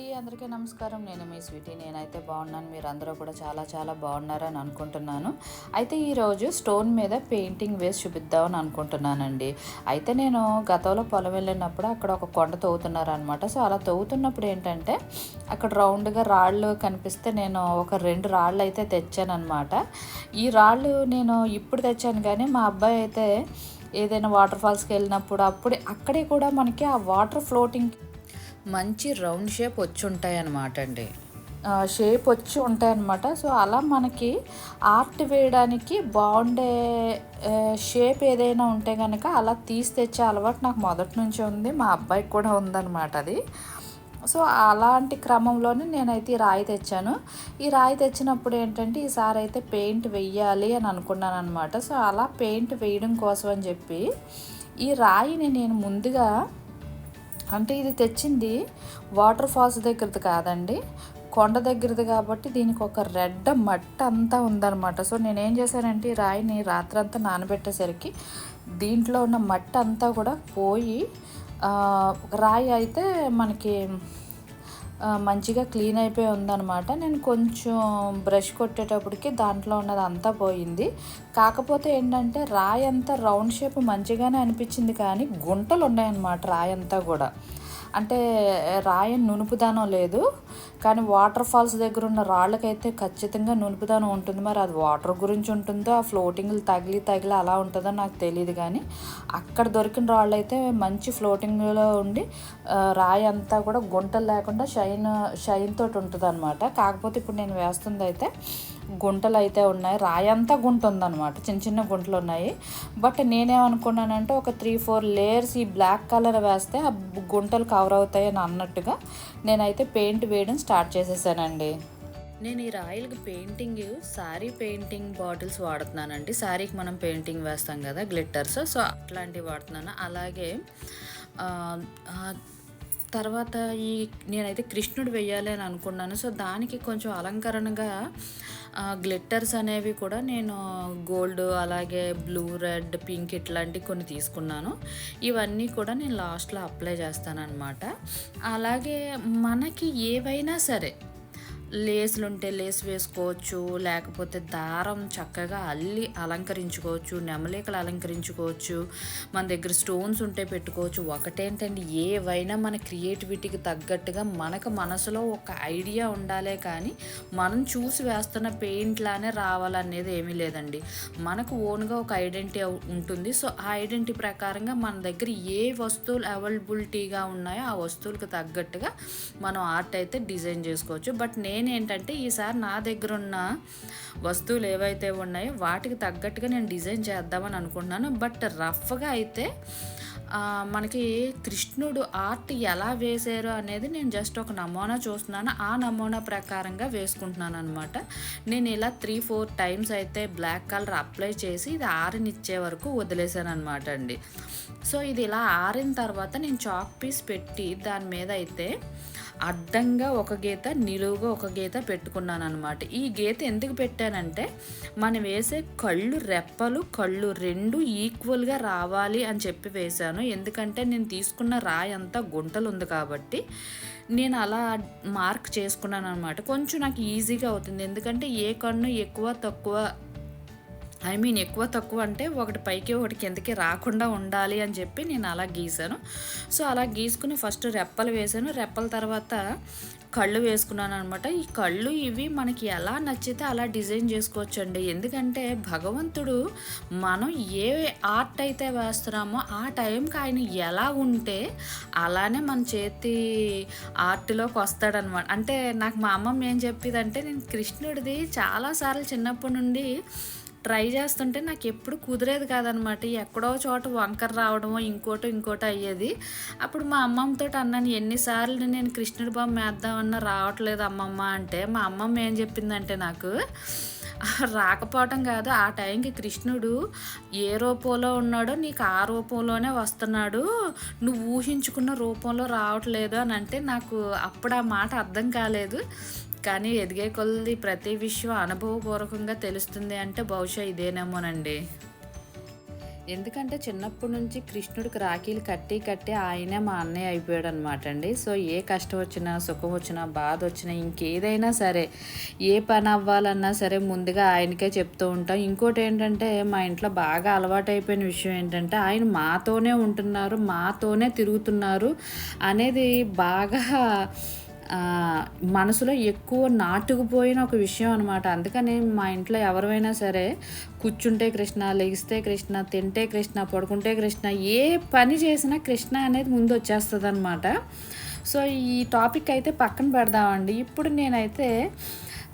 అండి అందరికీ నమస్కారం. నేను మీ స్వీటీ. నేనైతే బాగున్నాను. మీరు అందరూ కూడా చాలా చాలా బాగున్నారని అనుకుంటున్నాను. అయితే ఈరోజు స్టోన్ మీద పెయింటింగ్ వేసి చూపిద్దామని అనుకుంటున్నానండి. అయితే నేను గతంలో పొలం వెళ్ళినప్పుడు అక్కడ ఒక కొండ తవ్వుతున్నారనమాట. సో అలా తవ్వుతున్నప్పుడు ఏంటంటే అక్కడ రౌండ్గా రాళ్ళు కనిపిస్తే నేను ఒక రెండు రాళ్ళు అయితే తెచ్చానమాట ఈ రాళ్ళు నేను ఇప్పుడు తెచ్చాను కానీ మా అబ్బాయి అయితే ఏదైనా వాటర్ ఫాల్స్కి వెళ్ళినప్పుడు అప్పుడే అక్కడే కూడా మనకి ఆ వాటర్ ఫ్లోటింగ్ మంచి రౌండ్ షేప్ వచ్చి ఉంటాయి అన్నమాట అండి షేప్ వచ్చి ఉంటాయి అన్నమాట సో అలా మనకి ఆర్ట్ వేయడానికి బాగుండే షేప్ ఏదైనా ఉంటే కనుక అలా తీసి తెచ్చే అలవాటు నాకు మొదటి నుంచి ఉంది. మా అబ్బాయికి కూడా ఉందన్నమాట అది. సో అలాంటి క్రమంలోనే నేనైతే ఈ రాయి తెచ్చాను. ఈ రాయి తెచ్చినప్పుడు ఏంటంటే ఈసారి అయితే పెయింట్ వెయ్యాలి అని అనుకున్నాను అనమాట సో అలా పెయింట్ వేయడం కోసం అని చెప్పి ఈ రాయిని నేను ముందుగా అంటే ఇది తెచ్చింది వాటర్ ఫాల్స్ దగ్గరది కాదండి. కొండ దగ్గరది కాబట్టి దీనికి ఒక రెడ్ మట్ట అంతా ఉందన్నమాట. సో నేనేం చేశానంటే ఈ రాయిని రాత్రంతా నానబెట్టేసరికి దీంట్లో ఉన్న మట్ట అంతా కూడా పోయి రాయి అయితే మనకి మంచిగా క్లీన్ అయిపోయి ఉందన్నమాట. నేను కొంచెం బ్రష్ కొట్టేటప్పటికి దాంట్లో ఉన్నది అంతా పోయింది. కాకపోతే ఏంటంటే రాయి అంతా రౌండ్ షేప్ మంచిగానే అనిపించింది కానీ గుంటలు ఉన్నాయన్నమాట రాయి అంతా కూడా. అంటే రాయి నునుపుదానం లేదు. కానీ వాటర్ ఫాల్స్ దగ్గర ఉన్న రాళ్ళకైతే ఖచ్చితంగా నునుపుదానం ఉంటుంది. మరి అది వాటర్ గురించి ఉంటుందో? ఆ ఫ్లోటింగ్లు తగిలి తగిలి అలా ఉంటుందో? నాకు తెలియదు కానీ అక్కడ దొరికిన రాళ్ళు అయితే మంచి ఫ్లోటింగ్లో ఉండి రాయి అంతా కూడా గుంటలు లేకుండా షైన్ షైన్ తోటి ఉంటుంది అనమాట కాకపోతే ఇప్పుడు నేను వేస్తుంది అయితే గుంటలు అయితే ఉన్నాయి. రాయి అంతా గుంట ఉందన్నమాట చిన్న చిన్న గుంటలు ఉన్నాయి బట్ నేనేమనుకున్నానంటే ఒక త్రీ ఫోర్ లేయర్స్ ఈ బ్లాక్ కలర్ వేస్తే ఆ గుంటలు కవర్ అవుతాయని అన్నట్టుగా నేనైతే పెయింట్ వేయడం స్టార్ట్ చేసేసానండి. నేను ఈ రాయల్కి పెయింటింగ్ శారీ పెయింటింగ్ బాటిల్స్ వాడుతున్నానండి. శారీకి మనం పెయింటింగ్ వేస్తాం కదా గ్లిట్టర్స్. సో అట్లాంటివి వాడుతున్నాను. అలాగే తర్వాత ఈ నేనైతే కృష్ణుడు వేయాలి అని అనుకున్నాను. సో దానికి కొంచెం అలంకరణగా గ్లిట్టర్స్ అనేవి కూడా నేను గోల్డ్ అలాగే బ్లూ రెడ్ పింక్ ఇట్లాంటివి కొన్ని తీసుకున్నాను. ఇవన్నీ కూడా నేను లాస్ట్లో అప్లై చేస్తాను అనమాట అలాగే మనకి ఏవైనా సరే లేస్లు ఉంటే లేస్ వేసుకోవచ్చు లేకపోతే దారం చక్కగా అల్లి అలంకరించుకోవచ్చు నెమలికలు అలంకరించుకోవచ్చు మన దగ్గర స్టోన్స్ ఉంటే పెట్టుకోవచ్చు. ఒకటేంటండి ఏవైనా మన క్రియేటివిటీకి తగ్గట్టుగా మనకు మనసులో ఒక ఐడియా ఉండాలే కానీ మనం చూసి వేస్తున్న పెయింట్ లానే రావాలనేది ఏమీ లేదండి. మనకు ఓన్గా ఒక ఐడెంటిటీ ఉంటుంది. సో ఆ ఐడెంటిటీ ప్రకారంగా మన దగ్గర ఏ వస్తువులు అవైలబిలిటీగా ఉన్నాయో ఆ వస్తువులకు తగ్గట్టుగా మనం ఆర్ట్ అయితే డిజైన్ చేసుకోవచ్చు. బట్ నేనేంటంటే ఈసారి నా దగ్గర ఉన్న వస్తువులు ఏవైతే ఉన్నాయో వాటికి తగ్గట్టుగా నేను డిజైన్ చేద్దామని అనుకుంటున్నాను. బట్ రఫ్గా అయితే మనకి కృష్ణుడు ఆర్ట్ ఎలా వేశారు అనేది నేను జస్ట్ ఒక నమూనా చూస్తున్నాను. ఆ నమూనా ప్రకారంగా వేసుకుంటున్నాను అనమాట నేను ఇలా త్రీ ఫోర్ టైమ్స్ అయితే బ్లాక్ కలర్ అప్లై చేసి ఇది ఆరినిచ్చే వరకు వదిలేసాను అనమాట అండి. సో ఇది ఇలా ఆరిన తర్వాత నేను చాక్ పీస్ పెట్టి దాని మీద అయితే అడ్డంగా ఒక గీత నిలువుగా ఒక గీత పెట్టుకున్నాను అనమాట ఈ గీత ఎందుకు పెట్టానంటే మనం వేసే కళ్ళు రెప్పలు కళ్ళు రెండు ఈక్వల్గా రావాలి అని చెప్పి వేశాను. ఎందుకంటే నేను తీసుకున్న రాయి అంతా గుంటలు ఉంది కాబట్టి నేను అలా మార్క్ చేసుకున్నాను అనమాట కొంచెం నాకు ఈజీగా అవుతుంది. ఎందుకంటే ఏ కన్ను ఎక్కువ తక్కువ ఐ మీన్ ఎక్కువ తక్కువ అంటే ఒకటి పైకి ఒకటి కిందకి రాకుండా ఉండాలి అని చెప్పి నేను అలా గీసాను. సో అలా గీసుకుని ఫస్ట్ రెప్పలు వేసాను. రెప్పల తర్వాత కళ్ళు వేసుకున్నాను అనమాట ఈ కళ్ళు ఇవి మనకి ఎలా నచ్చితే అలా డిజైన్ చేసుకోవచ్చండి. ఎందుకంటే భగవంతుడు మనం ఏ ఆర్ట్ అయితే వేస్తున్నామో ఆ టైంకి ఆయన ఎలా ఉంటే అలానే మన చేతి ఆర్ట్లోకి వస్తాడనమాట అంటే నాకు మా అమ్మమ్మ ఏం చెప్పేదంటే నేను కృష్ణుడిది చాలాసార్లు చిన్నప్పటి నుండి ట్రై చేస్తుంటే నాకు ఎప్పుడు కుదిరేది కాదనమాట. ఎక్కడో చోట వంకర రావడమో ఇంకోటో ఇంకోటో అయ్యేది. అప్పుడు మా అమ్మమ్మతో అన్నాను ఎన్నిసార్లు నేను కృష్ణుడి బొమ్మ వేద్దామన్నా రావట్లేదు అమ్మమ్మ. అంటే మా అమ్మమ్మ ఏం చెప్పిందంటే నాకు రాకపోవటం కాదు ఆ టైంకి కృష్ణుడు ఏ రూపంలో ఉన్నాడో నీకు ఆ రూపంలోనే వస్తున్నాడు. నువ్వు ఊహించుకున్న రూపంలో రావట్లేదు అని అంటే నాకు అప్పుడు ఆ మాట అర్థం కాలేదు. కానీ ఎదిగే కొలది ప్రతి విషయం అనుభవపూర్వకంగా తెలుస్తుంది అంటే బహుశా ఇదేనేమోనండి. ఎందుకంటే చిన్నప్పటి నుంచి కృష్ణుడికి రాఖీలు కట్టి కట్టి ఆయనే మా అన్నయ్య అయిపోయాడు అనమాట అండి సో ఏ కష్టం వచ్చినా సుఖం వచ్చినా బాధ వచ్చినా ఇంకేదైనా సరే ఏ పని అవ్వాలన్నా సరే ముందుగా ఆయనకే చెప్తూ ఉంటాం. ఇంకోటి ఏంటంటే మా ఇంట్లో బాగా అలవాటు అయిపోయిన విషయం ఏంటంటే ఆయన మాతోనే ఉంటున్నారు మాతోనే తిరుగుతున్నారు అనేది బాగా మనసులో ఎక్కువ నాటుకుపోయిన ఒక విషయం అనమాట అందుకని మా ఇంట్లో ఎవరైనా సరే కూర్చుంటే కృష్ణ లెగిస్తే కృష్ణ తింటే కృష్ణ పడుకుంటే కృష్ణ ఏ పని చేసినా కృష్ణ అనేది ముందు వచ్చేస్తుంది అనమాట సో ఈ టాపిక్ అయితే పక్కన పెడదామండి. ఇప్పుడు నేనైతే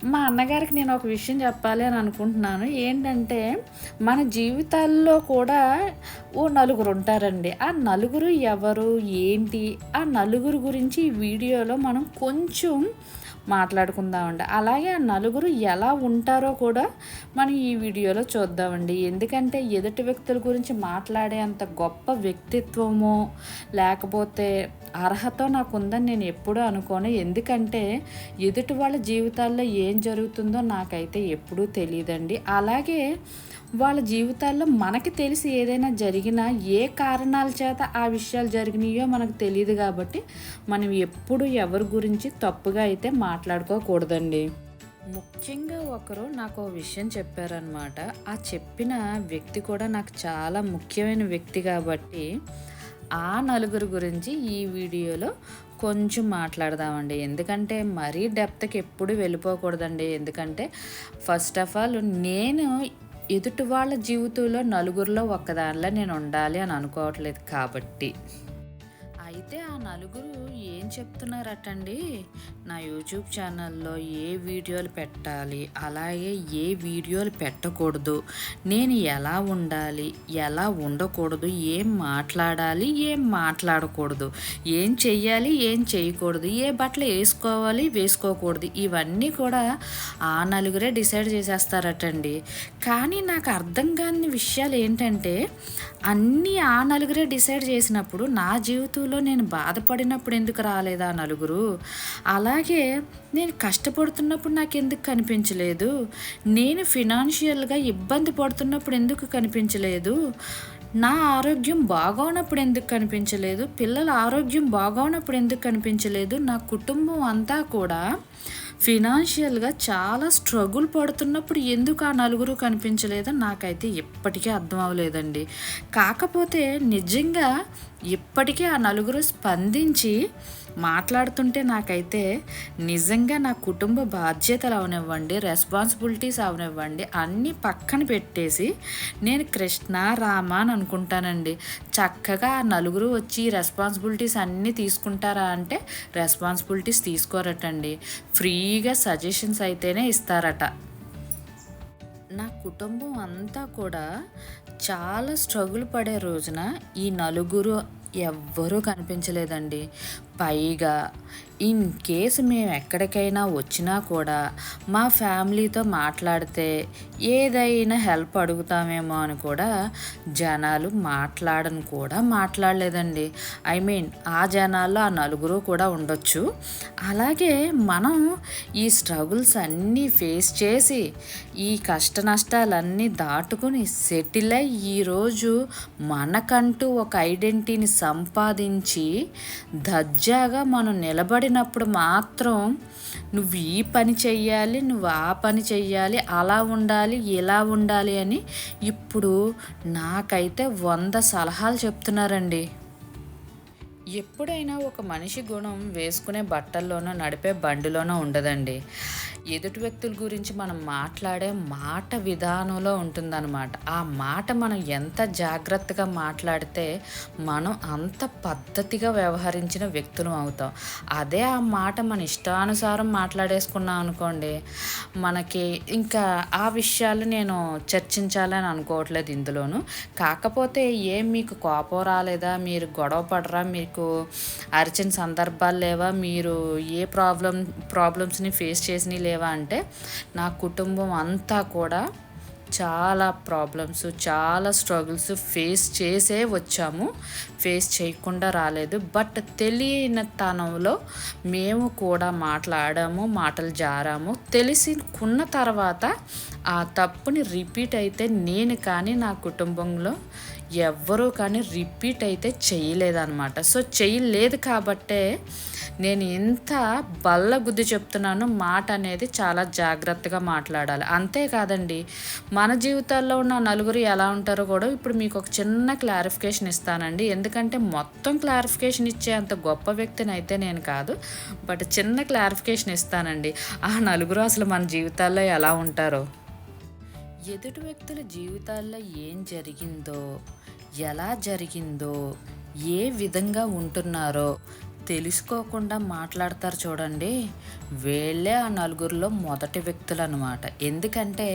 మా అన్నగారికి నేను ఒక విషయం చెప్పాలి అని అనుకుంటున్నాను. ఏంటంటే మన జీవితాల్లో కూడా ఓ నలుగురు ఉంటారండి. ఆ నలుగురు ఎవరు ఏంటి? ఆ నలుగురు గురించి ఈ వీడియోలో మనం కొంచెం మాట్లాడుకుందామండి. అలాగే ఆ నలుగురు ఎలా ఉంటారో కూడా మనం ఈ వీడియోలో చూద్దామండి. ఎందుకంటే ఎదుటి వ్యక్తుల గురించి మాట్లాడే అంత గొప్ప వ్యక్తిత్వమో లేకపోతే అర్హత నాకు ఉందని నేను ఎప్పుడూ అనుకోను. ఎందుకంటే ఎదుటి వాళ్ళ జీవితాల్లో ఏం జరుగుతుందో నాకైతే ఎప్పుడూ తెలియదండి అలాగే వాళ్ళ జీవితాల్లో మనకి తెలిసి ఏదైనా జరిగినా ఏ కారణాల చేత ఆ విషయాలు జరిగినాయో మనకు తెలియదు కాబట్టి మనం ఎప్పుడు ఎవరి గురించి తప్పుగా అయితే మాట్లాడుకోకూడదండి. ముఖ్యంగా ఒకరు నాకు ఒక విషయం చెప్పారనమాట ఆ చెప్పిన వ్యక్తి కూడా నాకు చాలా ముఖ్యమైన వ్యక్తి కాబట్టి ఆ నలుగురు గురించి ఈ వీడియోలో కొంచెం మాట్లాడదామండి. ఎందుకంటే మరీ డెప్త్కి ఎప్పుడు వెళ్ళిపోకూడదండి. ఎందుకంటే ఫస్ట్ ఆఫ్ ఆల్ నేను ఎదుటి వాళ్ళ జీవితంలో నలుగురిలో ఒక్కదానిలో నేను ఉండాలి అని అనుకోవట్లేదు కాబట్టి. అయితే ఆ నలుగురు ఏం చెప్తున్నారటండి? నా యూట్యూబ్ ఛానల్లో ఏ వీడియోలు పెట్టాలి అలాగే ఏ వీడియోలు పెట్టకూడదు నేను ఎలా ఉండాలి ఎలా ఉండకూడదు ఏం మాట్లాడాలి ఏం మాట్లాడకూడదు ఏం చెయ్యాలి ఏం చేయకూడదు ఏ బట్టలు వేసుకోవాలి వేసుకోకూడదు ఇవన్నీ కూడా ఆ నలుగురే డిసైడ్ చేసేస్తారటండి. కానీ నాకు అర్థం కాని విషయాలు ఏంటంటే అన్నీ ఆ నలుగురే డిసైడ్ చేసినప్పుడు నా జీవితంలో నేను బాధపడినప్పుడు ఎందుకు రాలేదా నలుగురు? అలాగే నేను కష్టపడుతున్నప్పుడు నాకు ఎందుకు కనిపించలేదు? నేను ఫినాన్షియల్గా ఇబ్బంది పడుతున్నప్పుడు ఎందుకు కనిపించలేదు? నా ఆరోగ్యం బాగోనప్పుడు ఎందుకు కనిపించలేదు? పిల్లల ఆరోగ్యం బాగోనప్పుడు ఎందుకు కనిపించలేదు? నా కుటుంబం అంతా కూడా ఫినాన్షియల్గా చాలా స్ట్రగుల్ పడుతున్నప్పుడు ఎందుకు ఆ నలుగురు కనిపించలేదో నాకైతే ఇప్పటికీ అర్థం అవ్వలేదండి. కాకపోతే నిజంగా ఇప్పటికీ ఆ నలుగురు స్పందించి మాట్లాడుతుంటే నాకైతే నిజంగా నా కుటుంబ బాధ్యతలు అవనివ్వండి రెస్పాన్సిబిలిటీస్ అవనివ్వండి అన్నీ పక్కన పెట్టేసి నేను కృష్ణ రామ అని అనుకుంటానండి. చక్కగా ఆ నలుగురు వచ్చి రెస్పాన్సిబిలిటీస్ అన్నీ తీసుకుంటారా అంటే రెస్పాన్సిబిలిటీస్ తీసుకోరటండి. ఫ్రీగా సజెషన్స్ అయితేనే ఇస్తారట. నా కుటుంబం అంతా కూడా చాలా స్ట్రగుల్ పడే రోజున ఈ నలుగురు ఎవ్వరూ కనిపించలేదండి. 白一个 ఇన్ కేసు మేము ఎక్కడికైనా వచ్చినా కూడా మా ఫ్యామిలీతో మాట్లాడితే ఏదైనా హెల్ప్ అడుగుతామేమో అని కూడా జనాలు మాట్లాడను కూడా మాట్లాడలేదండి. ఐ మీన్ ఆ జనాల్లో ఆ నలుగురు కూడా ఉండొచ్చు. అలాగే మనం ఈ స్ట్రగుల్స్ అన్నీ ఫేస్ చేసి ఈ కష్ట నష్టాలన్నీ దాటుకుని సెటిల్ అయ్యి ఈరోజు మనకంటూ ఒక ఐడెంటిటీని సంపాదించి దర్జాగా మనం నిలబడి మారినప్పుడు మాత్రం నువ్వు ఈ పని చెయ్యాలి నువ్వు ఆ పని చెయ్యాలి అలా ఉండాలి ఇలా ఉండాలి అని ఇప్పుడు నాకైతే వంద సలహాలు చెప్తున్నారండి. ఎప్పుడైనా ఒక మనిషి గుణం వేసుకునే బట్టల్లోనో నడిపే బండిలోనో ఉండదండి. ఎదుటి వ్యక్తుల గురించి మనం మాట్లాడే మాట విధానంలో ఉంటుందన్నమాట. ఆ మాట మనం ఎంత జాగ్రత్తగా మాట్లాడితే మనం అంత పద్ధతిగా వ్యవహరించిన వ్యక్తులు అవుతాం. అదే ఆ మాట మన ఇష్టానుసారం మాట్లాడేసుకున్నాం అనుకోండి మనకి ఇంకా ఆ విషయాలు నేను చర్చించాలని అనుకోవట్లేదు ఇందులోను. కాకపోతే ఏం మీకు కోపం రాలేదా? మీరు గొడవ పడరా? మీకు అరిచిన సందర్భాలు లేవా? మీరు ఏ ప్రాబ్లం ప్రాబ్లమ్స్ని ఫేస్ చేసినవి లేవా? లేవా అంటే నా కుటుంబం అంతా కూడా చాలా ప్రాబ్లమ్స్ చాలా స్ట్రగుల్స్ ఫేస్ చేసే వచ్చాము. ఫేస్ చేయకుండా రాలేదు. బట్ తెలియని తనంలో మేము కూడా మాట్లాడాము మాటలు జారాము. తెలిసికున్న తర్వాత ఆ తప్పుని రిపీట్ అయితే నేను కానీ నా కుటుంబంలో ఎవ్వరూ కానీ రిపీట్ అయితే చేయలేదన్నమాట. సో చేయలేదు కాబట్టే నేను ఇంత బల్ల గుద్ది చెప్తున్నాను మాట అనేది చాలా జాగ్రత్తగా మాట్లాడాలి. అంతేకాదండి మన జీవితాల్లో ఉన్న నలుగురు ఎలా ఉంటారో కూడా ఇప్పుడు మీకు ఒక చిన్న క్లారిఫికేషన్ ఇస్తానండి. ఎందుకంటే మొత్తం క్లారిఫికేషన్ ఇచ్చే అంత గొప్ప వ్యక్తిని అయితే నేను కాదు. బట్ చిన్న క్లారిఫికేషన్ ఇస్తానండి. ఆ నలుగురు అసలు మన జీవితాల్లో ఎలా ఉంటారో. ఎదుటి వ్యక్తుల జీవితాల్లో ఏం జరిగిందో ఎలా జరిగిందో ఏ విధంగా ఉంటున్నారో తెలుసుకోకుండా మాట్లాడతారు చూడండి. వీళ్ళే ఆ నలుగురిలో మొదటి వ్యక్తులు అనమాట ఎందుకంటే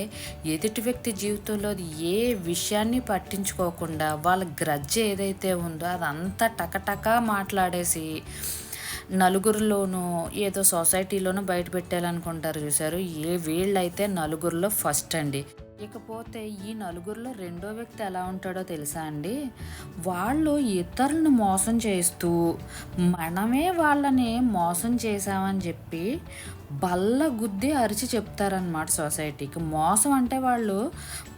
ఎదుటి వ్యక్తి జీవితంలో ఏ విషయాన్ని పట్టించుకోకుండా వాళ్ళ గ్రజ్జ ఏదైతే ఉందో అదంతా టకటకా మాట్లాడేసి నలుగురిలోనూ ఏదో సొసైటీలోనూ బయట పెట్టాలనుకుంటారు చూసారు ఏ వీళ్ళైతే నలుగురిలో ఫస్ట్ అండి. ఇకపోతే ఈ నలుగురిలో రెండో వ్యక్తి ఎలా ఉంటాడో తెలుసా అండి? వాళ్ళు ఇతరులను మోసం చేస్తూ మనమే వాళ్ళని మోసం చేశామని చెప్పి బల్ల గుద్ది అరిచి చెప్తారనమాట సొసైటీకి. మోసం అంటే వాళ్ళు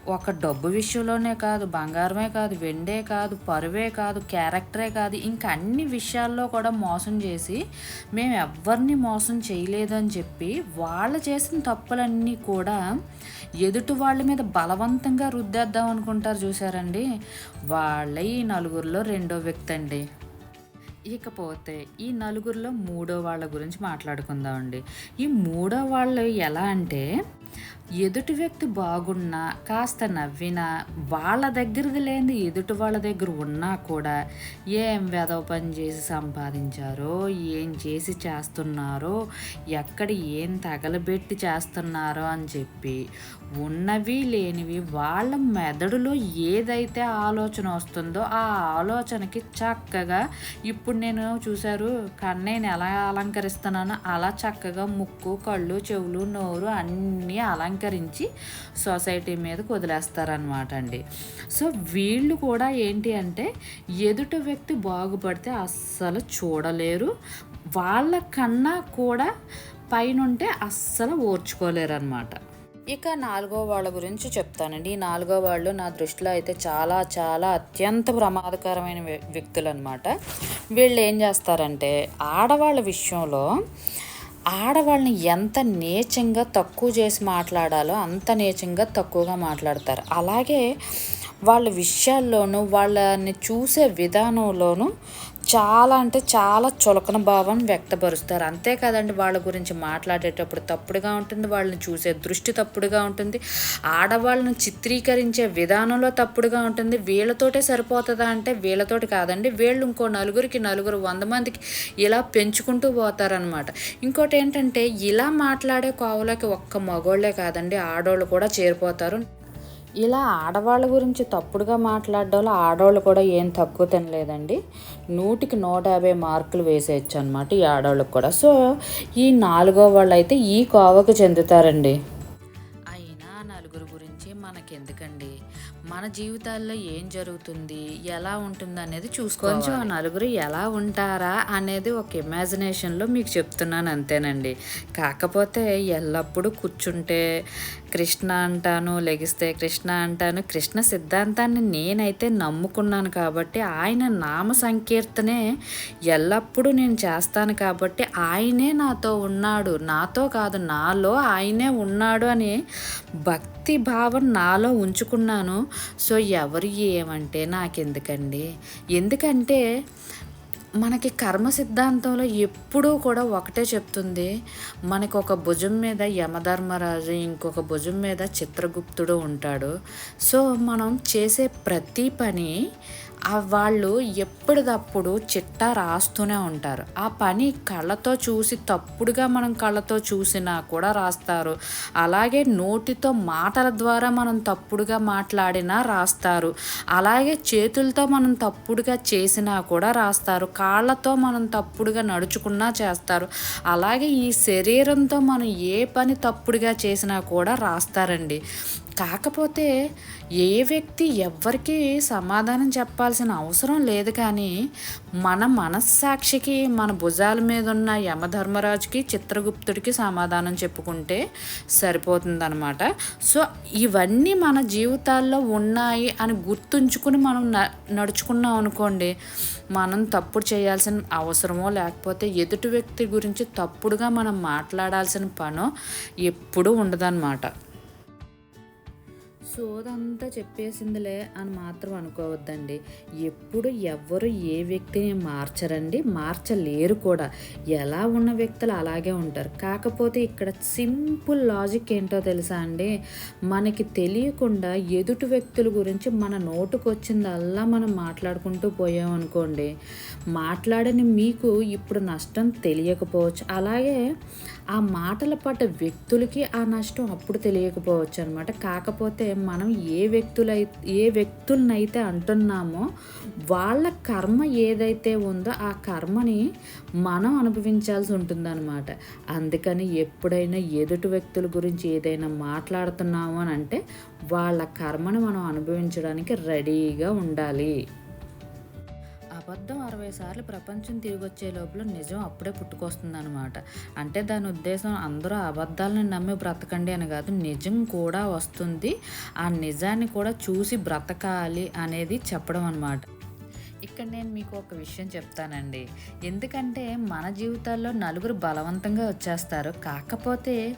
ఒక డబ్బు విషయంలోనే కాదు బంగారమే కాదు వెండే కాదు పరువే కాదు క్యారెక్టరే కాదు ఇంకా అన్ని విషయాల్లో కూడా మోసం చేసి మేము ఎవరిని మోసం చేయలేదని చెప్పి వాళ్ళు చేసిన తప్పులన్నీ కూడా ఎదుటి వాళ్ళ మీద బలవంతంగా రుద్దేద్దాం అనుకుంటారు చూసారండి వాళ్ళే ఈ నలుగురిలో రెండో వ్యక్తి అండి. ఇకపోతే ఈ నలుగురిలో మూడో వాళ్ళ గురించి మాట్లాడుకుందామండి. ఈ మూడో వాళ్ళు ఎలా అంటే ఎదుటి వ్యక్తి బాగున్నా కాస్త నవ్వినా వాళ్ళ దగ్గరది లేని ఎదుటి వాళ్ళ దగ్గర ఉన్నా కూడా ఏం వెదవ పని చేసి సంపాదించారో ఏం చేసి చేస్తున్నారో ఎక్కడ ఏం తగలబెట్టి చేస్తున్నారో అని చెప్పి ఉన్నవి లేనివి వాళ్ళ మెదడులో ఏదైతే ఆలోచన వస్తుందో ఆ ఆలోచనకి చక్కగా ఇప్పుడు నేను చూశారు కన్నయ్యని ఎలా అలంకరిస్తున్నానో అలా చక్కగా ముక్కు కళ్ళు చెవులు నోరు అన్నీ అలంకరించి సొసైటీ మీదకు వదిలేస్తారనమాట అండి సో వీళ్ళు కూడా ఏంటి అంటే ఎదుటి వ్యక్తి బాగుపడితే అస్సలు చూడలేరు. వాళ్ళకన్నా కూడా పైనుంటే అస్సలు ఓర్చుకోలేరు అనమాట ఇక నాలుగో వాళ్ళ గురించి చెప్తానండి. ఈ నాలుగో వాళ్ళు నా దృష్టిలో అయితే చాలా చాలా అత్యంత ప్రమాదకరమైన వ్య- వ్యక్తులు అనమాట వీళ్ళు ఏం చేస్తారంటే ఆడవాళ్ళ విషయంలో ఆడవాళ్ళని ఎంత నీచంగా తక్కువ చేసి మాట్లాడాలో అంత నీచంగా తక్కువగా మాట్లాడతారు. అలాగే వాళ్ళ విషయాల్లోనూ వాళ్ళని చూసే విధానంలోనూ చాలా అంటే చాలా చులకన భావం వ్యక్తపరుస్తారు. అంతే కదండి వాళ్ళ గురించి మాట్లాడేటప్పుడు తప్పుడుగా ఉంటుంది వాళ్ళని చూసే దృష్టి తప్పుడుగా ఉంటుంది ఆడవాళ్ళని చిత్రీకరించే విధానంలో తప్పుడుగా ఉంటుంది. వీళ్ళతోటే సరిపోతుందా అంటే వీళ్ళతోటి కాదండి. వీళ్ళు ఇంకో నలుగురికి నలుగురు వంద మందికి ఇలా పెంచుకుంటూ పోతారనమాట ఇంకోటి ఏంటంటే ఇలా మాట్లాడే కోవలోకి ఒక్క మగోళ్ళే కాదండి ఆడోళ్ళు కూడా చేరిపోతారు. ఇలా ఆడవాళ్ళ గురించి తప్పుడుగా మాట్లాడడంలో ఆడవాళ్ళు కూడా ఏం తక్కువ తినలేదండి. నూటికి నూట యాభై మార్కులు వేసేయచ్చు అనమాట ఈ ఆడవాళ్ళకి కూడా. సో ఈ నాలుగో వాళ్ళు అయితే ఈ కోవకు చెందుతారండి. మన జీవితాల్లో ఏం జరుగుతుంది ఎలా ఉంటుంది అనేది చూసుకో కొంచెం ఆ నలుగురు ఎలా ఉంటారా అనేది ఒక ఇమాజినేషన్లో మీకు చెప్తున్నాను అంతేనండి. కాకపోతే ఎల్లప్పుడూ కూర్చుంటే కృష్ణ అంటాను లెగిస్తే కృష్ణ అంటాను కృష్ణ సిద్ధాంతాన్ని నేనైతే నమ్ముకున్నాను కాబట్టి ఆయన నామ సంకీర్తనే ఎల్లప్పుడూ నేను చేస్తాను కాబట్టి ఆయనే నాతో ఉన్నాడు. నాతో కాదు నాలో ఆయనే ఉన్నాడు అని భక్తి భావం నాలో ఉంచుకున్నాను. సో ఎవరు ఏమంటే నాకెందుకండి? ఎందుకంటే మనకి కర్మ సిద్ధాంతంలో ఎప్పుడూ కూడా ఒకటే చెప్తుంది. మనకు ఒక భుజం మీద యమధర్మరాజు ఇంకొక భుజం మీద చిత్రగుప్తుడు ఉంటాడు. సో మనం చేసే ప్రతి పని వాళ్ళు ఎప్పటికప్పుడు చిట్టా రాస్తూనే ఉంటారు. ఆ పని కళ్ళతో చూసి తప్పుడుగా మనం కళ్ళతో చూసినా కూడా రాస్తారు. అలాగే నోటితో మాటల ద్వారా మనం తప్పుడుగా మాట్లాడినా రాస్తారు. అలాగే చేతులతో మనం తప్పుడుగా చేసినా కూడా రాస్తారు. కాళ్ళతో మనం తప్పుడుగా నడుచుకున్నా చేస్తారు. అలాగే ఈ శరీరంతో మనం ఏ పని తప్పుడుగా చేసినా కూడా రాస్తారండి. కాకపోతే ఏ వ్యక్తి ఎవ్వరికీ సమాధానం చెప్పాల్సిన అవసరం లేదు కానీ మన మనస్సాక్షికి మన భుజాల మీద ఉన్న యమధర్మరాజుకి చిత్రగుప్తుడికి సమాధానం చెప్పుకుంటే సరిపోతుందన్నమాట. సో ఇవన్నీ మన జీవితాల్లో ఉన్నాయి అని గుర్తుంచుకుని మనం న నడుచుకున్నాం అనుకోండి మనం తప్పుడు చేయాల్సిన అవసరమో లేకపోతే ఎదుటి వ్యక్తి గురించి తప్పుడుగా మనం మాట్లాడాల్సిన పనో ఎప్పుడూ ఉండదన్నమాట. సోదంతా చెప్పేసిందిలే అని మాత్రం అనుకోవద్దండి. ఎప్పుడు ఎవ్వరు ఏ వ్యక్తిని మార్చరండి మార్చలేరు కూడా. ఎలా ఉన్న వ్యక్తులు అలాగే ఉంటారు. కాకపోతే ఇక్కడ సింపుల్ లాజిక్ ఏంటో తెలుసా అండి? మనకి తెలియకుండా ఎదుటి వ్యక్తుల గురించి మన నోటుకు వచ్చిందల్లా మనం మాట్లాడుకుంటూ పోయామనుకోండి మాట్లాడని మీకు ఇప్పుడు నష్టం తెలియకపోవచ్చు. అలాగే ఆ మాటల పట్ల వ్యక్తులకి ఆ నష్టం అప్పుడు తెలియకపోవచ్చు అనమాట కాకపోతే మనం ఏ వ్యక్తులై ఏ వ్యక్తులనైతే అంటున్నామో వాళ్ళ కర్మ ఏదైతే ఉందో ఆ కర్మని మనం అనుభవించాల్సి ఉంటుందన్నమాట. అందుకని ఎప్పుడైనా ఎదుటి వ్యక్తుల గురించి ఏదైనా మాట్లాడుతున్నాము అని అంటే వాళ్ళ కర్మను మనం అనుభవించడానికి రెడీగా ఉండాలి. అబద్ధం అరవై సార్లు ప్రపంచం తిరిగి వచ్చే లోపల నిజం అప్పుడే పుట్టుకొస్తుందనమాట అంటే దాని ఉద్దేశం అందరూ అబద్ధాలను నమ్మి బ్రతకండి అని కాదు నిజం కూడా వస్తుంది. ఆ నిజాన్ని కూడా చూసి బ్రతకాలి అనేది చెప్పడం అనమాట ఇక్కడ నేను మీకు ఒక విషయం చెప్తానండి. ఎందుకంటే మన జీవితాల్లో నలుగురు బలవంతంగా వచ్చేస్తారు. కాకపోతే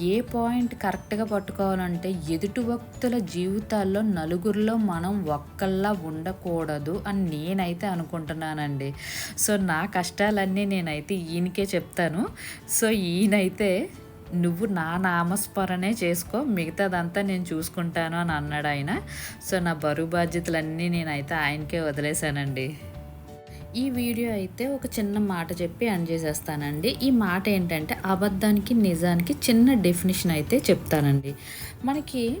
ఏ పాయింట్ కరెక్ట్గా పట్టుకోవాలంటే ఎదుటి వ్యక్తుల జీవితాల్లో నలుగురిలో మనం ఒక్కల్లా ఉండకూడదు అని నేనైతే అనుకుంటున్నానండి. సో నా కష్టాలన్నీ నేనైతే ఈయనకే చెప్తాను. సో ఈయనైతే నువ్వు నా నామస్మరణే చేసుకో మిగతాదంతా నేను చూసుకుంటాను అని అన్నాడు ఆయన. సో నా బరువు బాధ్యతలన్నీ నేనైతే ఆయనకే వదిలేశానండి. ఈ వీడియో అయితే ఒక చిన్న మాట చెప్పి ఎండ్ చేసేస్తానండి. ఈ మాట ఏంటంటే అబద్ధానికి నిజానికి చిన్న డెఫినేషన్ అయితే చెప్తానండి. మనకి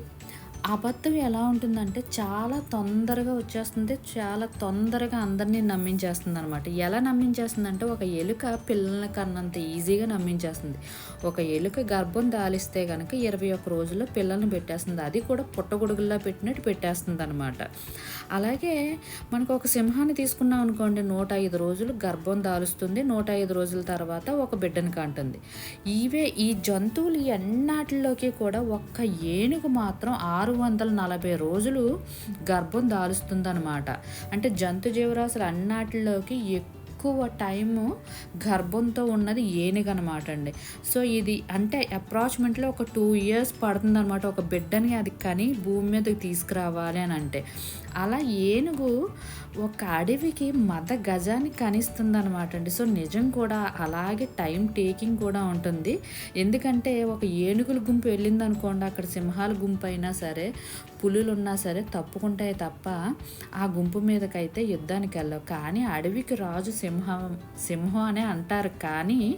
అబద్ధం ఎలా ఉంటుందంటే చాలా తొందరగా వచ్చేస్తుంది చాలా తొందరగా అందరినీ నమ్మించేస్తుంది అనమాట ఎలా నమ్మించేస్తుంది అంటే ఒక ఎలుక పిల్లల కన్నంత ఈజీగా నమ్మించేస్తుంది. ఒక ఎలుక గర్భం దాలిస్తే కనుక ఇరవై ఒక్క రోజుల్లో పిల్లల్ని పెట్టేస్తుంది. అది కూడా పుట్టగొడుగుల్లో పెట్టినట్టు పెట్టేస్తుంది అనమాట అలాగే మనకు ఒక సింహాన్ని తీసుకున్నాం అనుకోండి నూట ఐదు రోజులు గర్భం దాలుస్తుంది. నూట ఐదు రోజుల తర్వాత ఒక బిడ్డను కంటుంది. ఇవే ఈ జంతువులు ఎన్నాటిలోకి కూడా ఒక్క ఏనుగు మాత్రం ఆరు వందల నలభై రోజులు గర్భం దాలుస్తుందనమాట అంటే జంతు జీవరాశులు అన్నాటిలోకి ఎక్కువ టైము గర్భంతో ఉన్నది ఏనుగు అనమాట అండి. సో ఇది అంటే అప్రాక్సిమేట్లీ ఒక టూ ఇయర్స్ పడుతుంది అనమాట ఒక బిడ్డని అది కానీ భూమి మీదకి తీసుకురావాలి అని అంటే. అలా ఏనుగు ఒక అడవికి మద గజాన్ని కనిస్తుంది అనమాట అండి. సో నిజం కూడా అలాగే టైం టేకింగ్ కూడా ఉంటుంది. ఎందుకంటే ఒక ఏనుగుల గుంపు వెళ్ళింది అనుకోండి అక్కడ సింహాల గుంపు అయినా సరే పులులు ఉన్నా సరే తప్పుకుంటాయి తప్ప ఆ గుంపు మీదకైతే యుద్ధానికి వెళ్ళవు. కానీ అడవికి రాజు సింహం సింహం అనే అంటారు. కానీ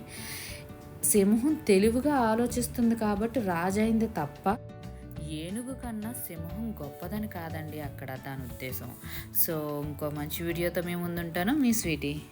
సింహం తెలివిగా ఆలోచిస్తుంది కాబట్టి రాజైంది తప్ప ఏనుగు కన్నా సింహం గొప్పదని కాదండి అక్కడ దాని ఉద్దేశం. సో ఇంకో మంచి వీడియోతో మేము ముందుంటాను. మీ స్వీటీ.